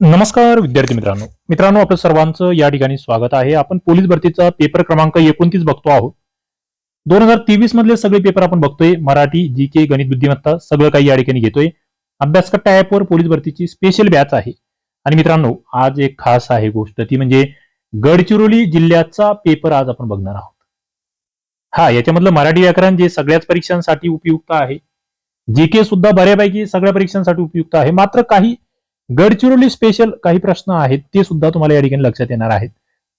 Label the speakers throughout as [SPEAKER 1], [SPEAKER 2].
[SPEAKER 1] नमस्कार विद्यार्थी मित्रांनो. मित्रांनो आपलं सर्वांचं या ठिकाणी स्वागत आहे. आपण पोलीस भरतीचा पेपर क्रमांक एकोणतीस बघतो आहोत. दोन हजार तेवीस मधले सगळे पेपर आपण बघतोय. मराठी जी के गणित बुद्धिमत्ता सगळं काही या ठिकाणी घेतोय. अभ्यासकट्टा ऍपवर पोलीस भरतीची स्पेशल बॅच आहे. आणि मित्रांनो आज एक खास आहे गोष्ट ती म्हणजे गडचिरोली जिल्ह्याचा पेपर आज आपण बघणार आहोत. हा याच्यामधलं मराठी व्याकरण जे सगळ्याच परीक्षांसाठी उपयुक्त आहे. जी के सुद्धा बऱ्यापैकी सगळ्या परीक्षांसाठी उपयुक्त आहे. मात्र काही गडचिरोली स्पेशल काही प्रश्न आहेत ते सुद्धा तुम्हाला या ठिकाणी लक्षात येणार आहेत.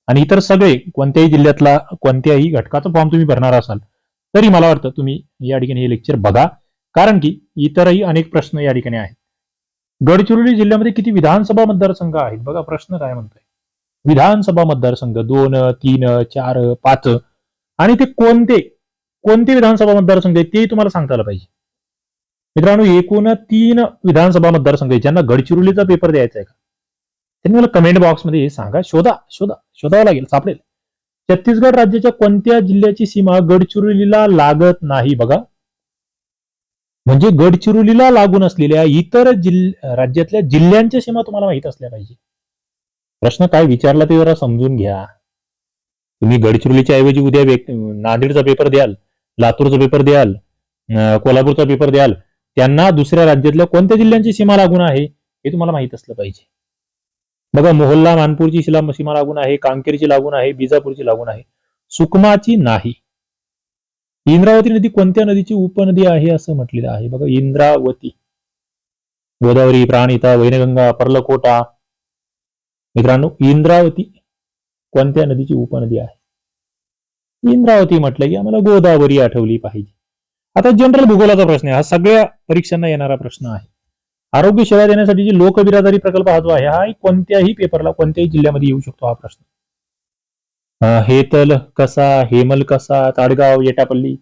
[SPEAKER 1] आणि इतर सगळे कोणत्याही जिल्ह्यातला कोणत्याही घटकाचा फॉर्म तुम्ही भरणार असाल तरी मला वाटतं तुम्ही या ठिकाणी हे लेक्चर बघा. कारण की इतरही अनेक प्रश्न या ठिकाणी आहेत. गडचिरोली जिल्ह्यामध्ये किती विधानसभा मतदारसंघ आहेत? बघा प्रश्न काय म्हणतोय. विधानसभा मतदारसंघ दोन तीन चार पाच आणि ते कोणते कोणते विधानसभा मतदारसंघ आहेत तेही तुम्हाला सांगता आलं पाहिजे. मित्रांनो एकूण तीन विधानसभा मतदारसंघ ज्यांना गडचिरोलीचा पेपर द्यायचा आहे का? त्यांनी मला कमेंट बॉक्समध्ये हे सांगा. शोधा शोधा शोधावं लागेल सापडेल. छत्तीसगड राज्याच्या कोणत्या जिल्ह्याची सीमा गडचिरोलीला लागत नाही बघा? म्हणजे गडचिरोलीला लागून असलेल्या इतर जिल्ह राज्यातल्या जिल्ह्यांच्या सीमा तुम्हाला माहीत असल्या पाहिजे. प्रश्न काय विचारला ते जरा समजून घ्या. तुम्ही गडचिरोलीच्या ऐवजी उद्या नांदेडचा पेपर द्याल लातूरचा पेपर द्याल अं, कोल्हापूरचा पेपर द्याल त्यांना दुसऱ्या राज्यातल्या कोणत्या जिल्ह्यांची सीमा लागून आहे हे तुम्हाला माहीत असलं पाहिजे. बघा मोहल्ला मानपूरची शिला सीमा लागून आहे कांकेरची लागून आहे बिजापूरची लागून आहे. सुकमाची नाही. इंद्रावती नदी कोणत्या नदीची उपनदी आहे असं म्हटलेलं आहे. बघा इंद्रावती. गोदावरी प्राणिता वैनगंगा पर्लकोटा. मित्रांनो इंद्रावती कोणत्या नदीची उपनदी आहे? इंद्रावती म्हटलं की आम्हाला गोदावरी आठवली पाहिजे. आता जनरल भूगोलाचा प्रश्न आहे. हा सगळ्या परीक्षांना येणारा प्रश्न आहे. आरोग्य सेवा देण्यासाठी जी लोकबिरादारी प्रकल्प हा जो आहे हा कोणत्याही पेपरला कोणत्याही जिल्ह्यामध्ये येऊ शकतो हा प्रश्न. हेतल कसा हेमल कसा ताडगाव येटापल्ली?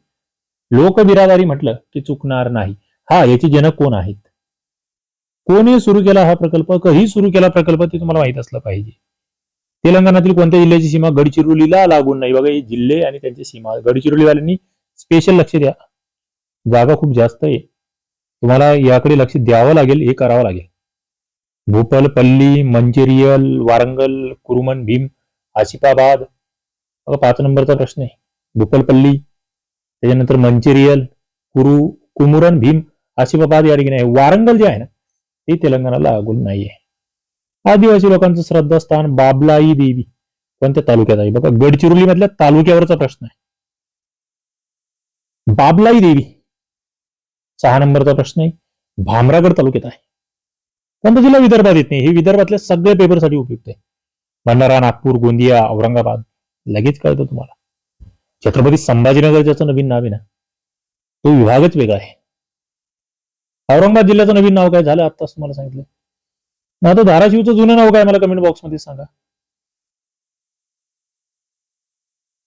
[SPEAKER 1] लोकबिरादारी म्हटलं की चुकणार नाही. हा याचे जनक कोण आहेत? कोणी सुरू केला हा प्रकल्प? कधी सुरू केला प्रकल्प ते तुम्हाला माहीत असलं पाहिजे. तेलंगणातील कोणत्या जिल्ह्याची सीमा गडचिरोलीला लागून नाही? बघा हे जिल्हे आणि त्यांची सीमा. गडचिरोलीवाल्यांनी स्पेशल लक्ष द्या. जागा खूप जास्त आहे. तुम्हाला याकडे लक्ष द्यावं लागेल हे करावं लागेल. भोपल पल्ली मंचेरियल वारंगल कुरुमन भीम आसिफाबाद. बघा पाच नंबरचा प्रश्न आहे. भूपलपल्ली त्याच्यानंतर मंचेरियल कुरु कुमुरन भीम आसिफाबाद या ठिकाणी आहे. वारंगल जे आहे ना ते तेलंगणाला लागून नाहीये आदिवासी लोकांचं श्रद्धास्थान बाबलाई देवी. कोणत्या तालुक्यात आहे? बघा गडचिरोली मधल्या तालुक्यावरचा प्रश्न आहे. बाबलाई देवी. सहा नंबरचा प्रश्न आहे. भामरागड तालुक्यात आहे. कोणता जिल्हा विदर्भात येत नाही? हे विदर्भातल्या सगळ्या पेपरसाठी उपयुक्त आहे. भंडारा नागपूर गोंदिया औरंगाबाद लगेच कळतं तुम्हाला. छत्रपती संभाजीनगर ज्याचं नवीन नाव आहे ना तो विभागच वेगळा आहे. औरंगाबाद जिल्ह्याचं नवीन नाव काय झालं? आत्ताच तुम्हाला सांगितलं. ना आता धाराशिवचं जुनं नाव काय? मला कमेंट बॉक्समध्ये सांगा.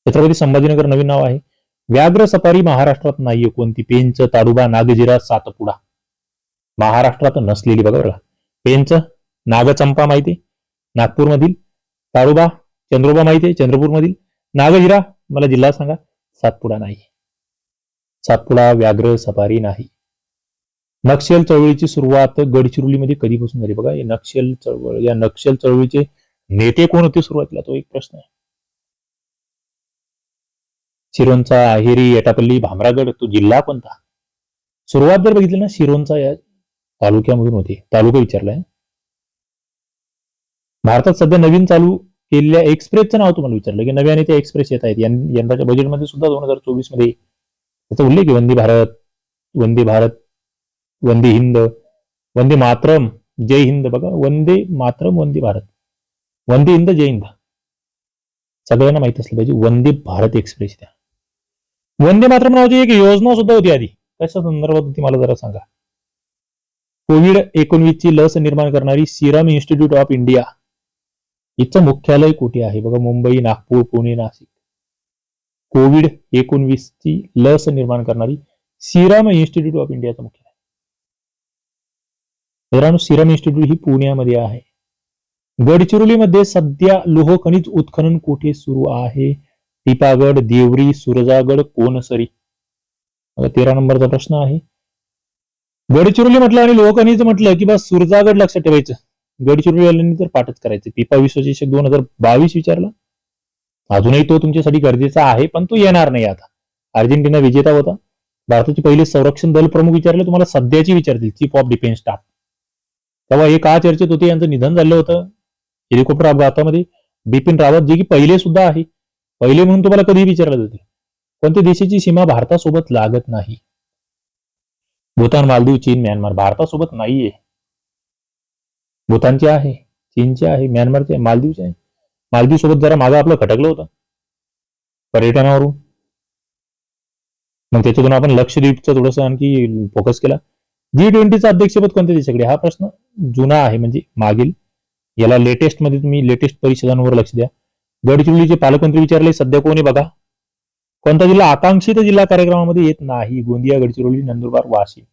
[SPEAKER 1] छत्रपती संभाजीनगर नवीन नाव आहे. व्याघ्र सफारी महाराष्ट्रात नाहीये कोणती. पेंच ताडोबा नागजिरा सातपुडा. महाराष्ट्रात नसलेली बघा बघा पेंच नागचंपा माहिती. नागपूर मधील चंद्रोबा माहिती आहे. चंद्रपूर मधील नागजिरा मला जिल्हा सांगा. सातपुडा नाही. सातपुडा व्याघ्र सफारी नाही. नक्षल चळवळीची सुरुवात गडचिरोलीमध्ये कधीपासून झाली बघा? हे नक्षल चळवळ या नक्षल चळवळीचे नेते कोण होते? सुरुवातीला तो एक प्रश्न आहे. शिरोंचा अहेरी एटापल्ली भामरागड तो जिल्हा कोणता सुरुवात जर बघितली ना शिरोंचा या तालुक्यामधून होते. तालुका विचारलाय. भारतात सध्या नवीन चालू केलेल्या एक्सप्रेसचं नाव तुम्हाला विचारलं की नव्याने ते एक्सप्रेस येत आहेत. यंदाच्या बजेटमध्ये सुद्धा दोन हजार चोवीसमध्ये त्याचा उल्लेख आहे. वंदे भारत वंदे भारत वंदे हिंद वंदे मातरम जय हिंद. बघा वंदे मातरम वंदे भारत. वंदे हिंद जय हिंद. सगळ्यांना माहीत असलं पाहिजे वंदे भारत एक्सप्रेस द्या. वंदे मातरम नावाची एक योजना सुद्धा होती आधी. कशा संदर्भात होती मला जरा सांगा. कोविड एकोणवीस ची लस निर्माण करणारी सिरम इन्स्टिट्यूट ऑफ इंडिया. हिचं मुख्यालय कुठे आहे? बघा मुंबई नागपूर पुणे नाशिक. कोविड एकोणवीस ची लस निर्माण करणारी सिरम इन्स्टिट्यूट ऑफ इंडियाचं मुख्यालय. मित्रांनो सिरम इन्स्टिट्यूट ही पुण्यामध्ये आहे. गडचिरोलीमध्ये सध्या लोह खनिज उत्खनन कुठे सुरू आहे? टिपागड देवरी सुरजागड कोनसरी. तेरा नंबरचा प्रश्न आहे. गडचिरोली म्हटलं आणि लोकांनीच म्हटलं की बस सुरजागड लक्षात ठेवायचं. गडचिरोलीवाल्यांनी तर पाठच करायचं. पिपा विश्वचषक दोन हजार बावीस विचारला. अजूनही तो तुमच्यासाठी गरजेचा आहे पण तो येणार नाही आता. अर्जेंटिना विजेता होता. भारताचे पहिले संरक्षण दल प्रमुख विचारले तुम्हाला सध्याची विचारतील. चीफ ऑफ डिफेन्स स्टाफ तेव्हा हे का चर्चेत होते यांचं निधन झालं होतं. हेलिकॉप्टर अपघातामध्ये. बिपिन रावत जे की पहिले सुद्धा आहे. पहिले म्हणून तुम्हाला कधी विचारलं जाते कोणत्या देशाची सीमा भारतासोबत लागत नाही? भूतान मालदीव चीन म्यानमार भारतासोबत नाहीये. भूतानचे आहे चीनचे आहे म्यानमारचे आहे मालदीवचे आहे. मालदीव सोबत जरा माझं आपलं खटकलं होतं. पर्यटनावरून. मग त्याच्यातून आपण लक्षद्वीपचा थोडस आणखी फोकस केला. जी ट्वेंटीचा अध्यक्षपद कोणत्या देशाकडे? हा प्रश्न जुना आहे म्हणजे मागील. याला लेटेस्टमध्ये तुम्ही लेटेस्ट परिषदांवर लक्ष द्या. गडचिरोलीचे पालकमंत्री विचारले सध्या कोणी बघा? कोणता जिल्हा? आकांक्षित जिल्हा कार्यक्रमामध्ये येत नाही. गोंदिया गडचिरोली नंदुरबार वाशिम.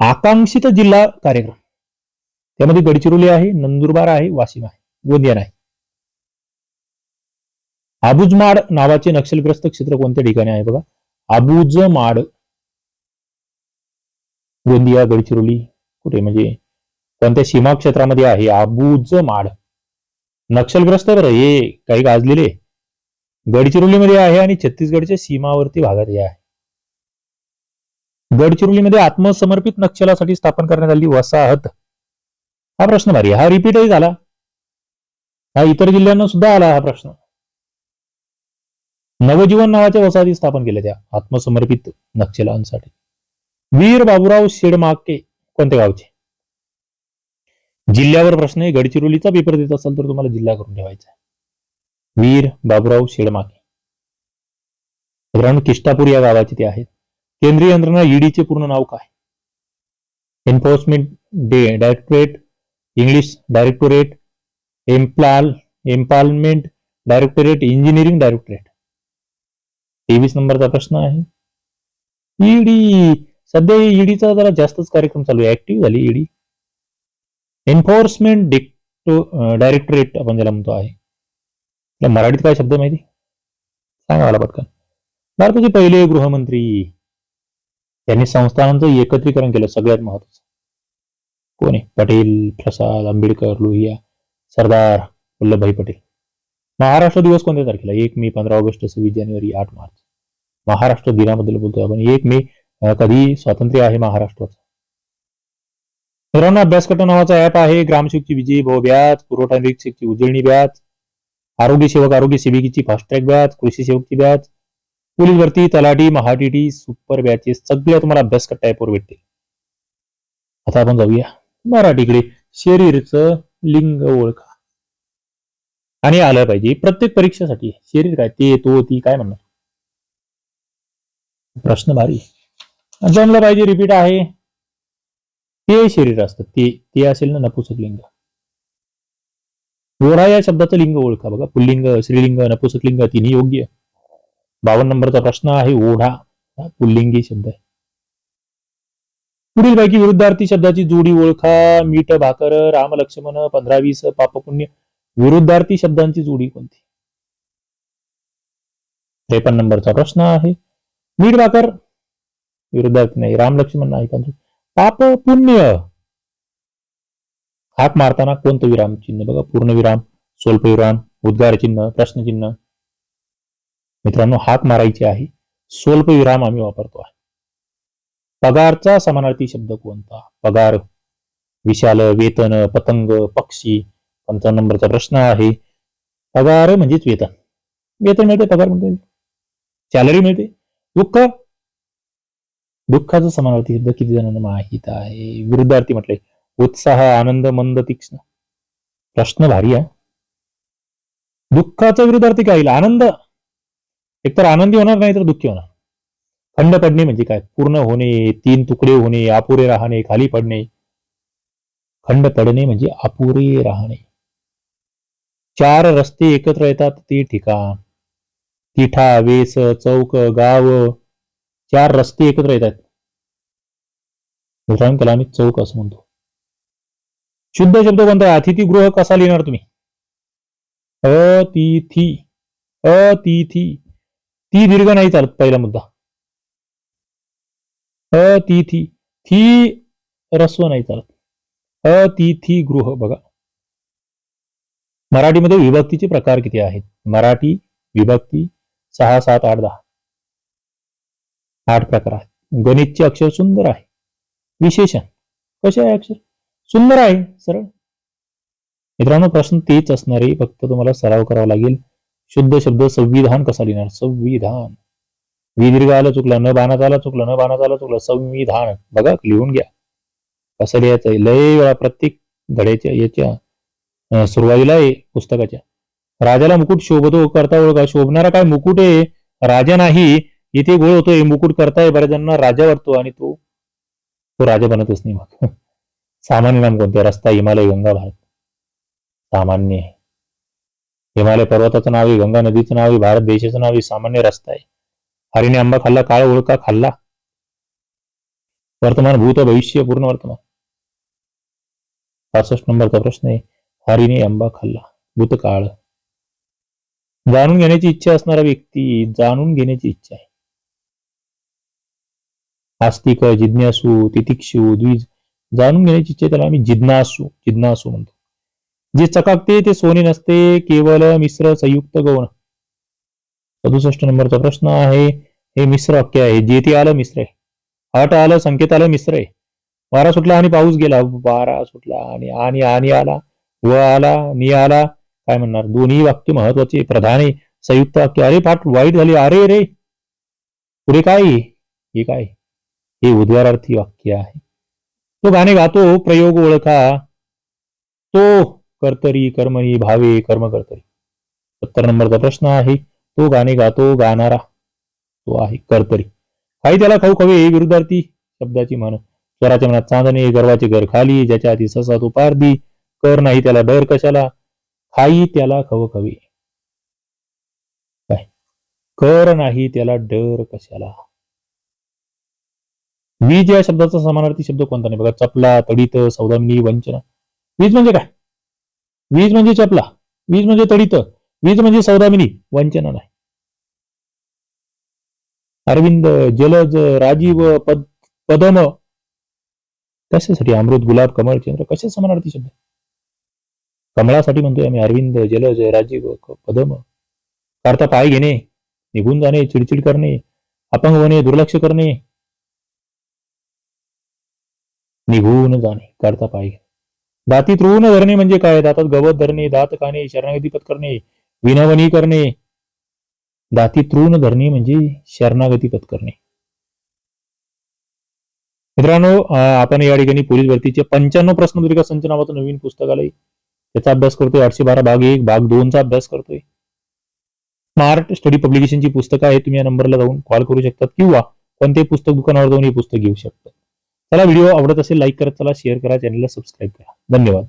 [SPEAKER 1] आकांक्षित जिल्हा कार्यक्रम. त्यामध्ये गडचिरोली आहे नंदुरबार आहे वाशिम आहे गोंदिया नाही. आबुजमाड नावाचे नक्षलग्रस्त क्षेत्र कोणत्या ठिकाणी आहे बघा? आबुजमाड. गोंदिया गडचिरोली कुठे? म्हणजे कोणत्या सीमा क्षेत्रामध्ये आहे? आबुजमाड. नक्षलग्रस्त बरं हे काही गाजलेले गडचिरोलीमध्ये आहे आणि छत्तीसगडच्या सीमावर्ती भागात हे आहे. गडचिरोलीमध्ये आत्मसमर्पित नक्षलासाठी स्थापन करण्यात आली वसाहत. हा प्रश्न भारी हा रिपीटही झाला. हा इतर जिल्ह्यांना सुद्धा आला हा प्रश्न. नवजीवन नावाच्या वसाहती स्थापन केल्या त्या आत्मसमर्पित नक्षलांसाठी. वीर बाबूराव शेडमाके कोणत्या गावचे? जिल्ह्यावर प्रश्न आहे गडचिरोलीचा पेपर देत असाल तर तुम्हाला जिल्हा करून ठेवायचा आहे. वीर बाबूराव शेडमाके. साधारण किष्टापूर या गावाचे ते आहेत. केंद्रीय यंत्रणा ईडीचे पूर्ण नाव काय? एन्फोर्समेंट डे डायरेक्टरेट इंग्लिश डायरेक्टोरेट एम्प्लाल एम्पालमेंट डायरेक्टोरेट इंजिनिअरिंग डायरेक्टोरेट तेवीस नंबरचा प्रश्न आहे. ईडी सध्या ईडीचा जरा जास्तच कार्यक्रम चालू आहे. ऍक्टिव्ह झाली ईडी एन्फोर्समेंट डिक्टो डायरेक्टोरेट आपण ज्याला म्हणतो आहे. मराठीत काय शब्द माहिती? सांगा मला पटकन. भारताचे पहिले गृहमंत्री त्यांनी संस्थानांचं एकत्रीकरण केलं सगळ्यात महत्वाचं. कोण? आहे पटेल प्रसाद आंबेडकर लोहिया सरदार वल्लभभाई पटेल. महाराष्ट्र दिवस कोणत्या तारखेला? एक मे पंधरा ऑगस्ट सव्वीस जानेवारी आठ मार्च. महाराष्ट्र दिनाबद्दल बोलतोय आपण. एक मे कधी स्वातंत्र्य आहे महाराष्ट्राचं? मित्रांनो अभ्यासकट नावाचा ऍप आहे. ग्रामसेवकची विजयी भाव व्याज पुरवठा निरीक्षकची उजळणी ब्याज आरोग्य सेवक आरोग्य सेविकेची फास्टॅग व्याज कृषी सेवकची व्याज पोलीस भरती तलाठी महाटीटी सुपर व्याज सगळ्या तुम्हाला अभ्यास ऍपवर भेटतील. आता आपण जाऊया मराठीकडे. शरीरचं लिंग ओळखा. आणि आलं पाहिजे प्रत्येक परीक्षेसाठी. शरीर काय? ते तो ती काय म्हणणार? प्रश्न भारी. जमलं पाहिजे रिपीट आहे. ते शरीर असतं. ते ते असेल ना नपुसक लिंग. ओढा या शब्दाचं लिंग ओळखा बघा. पुल्लिंग स्त्रीलिंग नपुसक लिंग तिन्ही योग्य. बावन्न नंबरचा प्रश्न आहे ओढा. हा पुल्लिंगी शब्द आहे. पुढील पैकी विरुद्धार्थी शब्दाची जोडी ओळखा. मीठ भाकर राम लक्ष्मण पंधरा वीस पापपुण्य. विरुद्धार्थी शब्दांची जोडी कोणती? त्रेपन्न नंबरचा प्रश्न आहे. मीठ भाकर. विरुद्धार्थी नाही. राम लक्ष्मण नाही पाप पुण्य हाक मारताना कोणतं विराम? चिन्ह बघा पूर्णविराम स्वल्पविराम उद्गार चिन्ह प्रश्नचिन्ह मित्रांनो हाक मारायची आहे. स्वल्पविराम आम्ही वापरतो आहे. पगारचा समानार्थी शब्द कोणता? पगार विशाल वेतन पतंग पक्षी पंचा नंबरचा प्रश्न आहे. पगार म्हणजेच वेतन. वेतन मिळते पगार म्हणते. सॅलरी मिळते. दुःख दुःखाचं समानार्थी शब्द किती जणांना माहीत आहे? विरुद्धार्थी म्हटले उत्साह आनंद मंद तीक्ष्ण. प्रश्न भारी आहे दुःखाचा विरुद्धार्थी काय येईल? आनंद. एकतर आनंदी होणार नाही तर दुःखी होणार. खंड पडणे म्हणजे काय? पूर्ण होणे तीन तुकडे होणे अपुरे राहणे खाली पडणे. खंड पडणे म्हणजे अपुरे राहणे. चार रस्ते एकत्र येतात ते ठिकाण. तिठा वेस चौक गाव चार रस्ते एकत्र येतात. आहेत त्याला आम्ही चौक असं म्हणतो. शुद्ध शब्द कोणता अतिथीगृह कसा लिहिणार तुम्ही? अतिथी. अतिथी. ती दीर्घ नाही चालत पहिला मुद्दा. अतिथी. थी रस्व नाही चालत. अतिथी गृह बघा. मराठीमध्ये विभक्तीचे प्रकार किती आहेत? मराठी विभक्ती सहा सात आठ दहा. आठ प्रकार आहेत. गणितचे अक्षर सुंदर आहे. विशेषण. कसे आहे अक्षर? सुंदर आहे. सरळ. मित्रांनो प्रश्न तेच असणार. आहे फक्त तुम्हाला सराव करावा लागेल. शुद्ध शब्द संविधान कसा लिहिणार? संविधान. विदीर्घ आलं चुकलं न बाणात आला चुकलं न बाणात आला चुकलं संविधान. बघा लिहून घ्या. कसं लिहायचं आहे? लय वेळा प्रत्येक धड्याच्या याच्या सुरुवातीला आहे पुस्तकाच्या. राजाला मुकुट शोभतो करता ओळखा. शोभणारा काय मुकुट आहे? राजा नाही. इथे गोळ होतो मुकुट करताय बऱ्याच जणांना राजा वाटतो आणि तो तो राजा बनतच नाही मग. सामान्य नाम कोणते? रस्ता हिमालय गंगा भारत. सामान्य आहे. हिमालय पर्वताचं नाव आहे गंगा नदीचं नाव आहे भारत देशाचं नाव आहे सामान्य रस्ता आहे. हरिने आंबा खाल्ला काळ ओळखा खाल्ला. वर्तमान भूत भविष्य पूर्ण वर्तमान. पासष्ट नंबरचा प्रश्न आहे हरिने आंबा खाल्ला भूतकाळ. जाणून घेण्याची इच्छा असणारा व्यक्ती जाणून घेण्याची इच्छा आहे. आस्तिक जिज्ञासू तितिक्षू द्विज जाणून घेण्याची इच्छा त्याला आम्ही जिज्ञासू जिज्ञासू म्हणतो. जे चकाकते ते सोने नसते केवळ मिश्र संयुक्त गौण. सदुसष्ट नंबरचा प्रश्न आहे हे मिश्र वाक्य आहे जे ते आलं मिश्र आहे. आठ आलं संकेत आलं मिश्र आहे. वारा सुटला आणि पाऊस गेला. वारा सुटला आणि आणि आणि आला व आला नि आला काय म्हणणार? दोन्ही वाक्य महत्त्वाचे प्रधान आहे संयुक्त वाक्य. अरे फाट वाईट झाली. अरे रे. पुढे काय? हे काय? हे उद्गारार्थी वाक्य आहे. तो गाणे गातो प्रयोग ओळखा. तो कर्तरी कर्मणी भावे कर्म कर्तरी. सत्तर नंबरचा प्रश्न आहे. तो गाणे गातो गाणारा तो आहे कर्तरी. काही त्याला खाऊ खवे विरुद्धार्थी शब्दाची मान. स्वराच्या मनात चांदणे गर्वाचे घर खाली ज्याच्या हाती ससा तो पारदी कर नाही त्याला डर कशाला? खाई त्याला खव खवे. काय? कर नाही त्याला डर कशाला? वीज या शब्दाचा समानार्थी शब्द कोणता नाही? बघा चपला तडित सौदामिनी वंचना. वीज म्हणजे काय? वीज म्हणजे चपला. वीज म्हणजे तडित. वीज म्हणजे सौदामिनी. वंचना नाही. अरविंद जलज राजीव पद पदम. कशासाठी? अमृत गुलाब कमळ चंद्र कशा समानार्थी शब्द? कमळासाठी म्हणतोय आम्ही अरविंद जलज राजीव पदम. करता पाय घेणे निघून जाणे चिडचिड करणे अपंग होणे दुर्लक्ष करणे निघून जाणे करता पाय दातीत ऋण धरणे म्हणजे काय? दातात गवत धरणे दात खाणे शरणागती पत्करणे विनवणी करणे. दातीत ऋण धरणे म्हणजे शरणागती पत्करणे मित्रांनो आपण या ठिकाणी पोलीस भरतीचे पंच्याण्णव प्रश्नपत्रिका संच नावाचं नवीन पुस्तक आलंय. त्याचा अभ्यास करतोय आठशे बारा भाग एक भाग दोनचा अभ्यास करतोय. स्मार्ट स्टडी पब्लिकेशनची पुस्तकं आहे तुम्ही या नंबरला जाऊन कॉल करू शकतात किंवा कोणत्याही पुस्तक दुकानावर जाऊन हे पुस्तक घेऊ शकतात चला व्हिडिओ आवडत असेल लाईक करत चला शेअर करा चॅनलला सबस्क्राईब करा. धन्यवाद.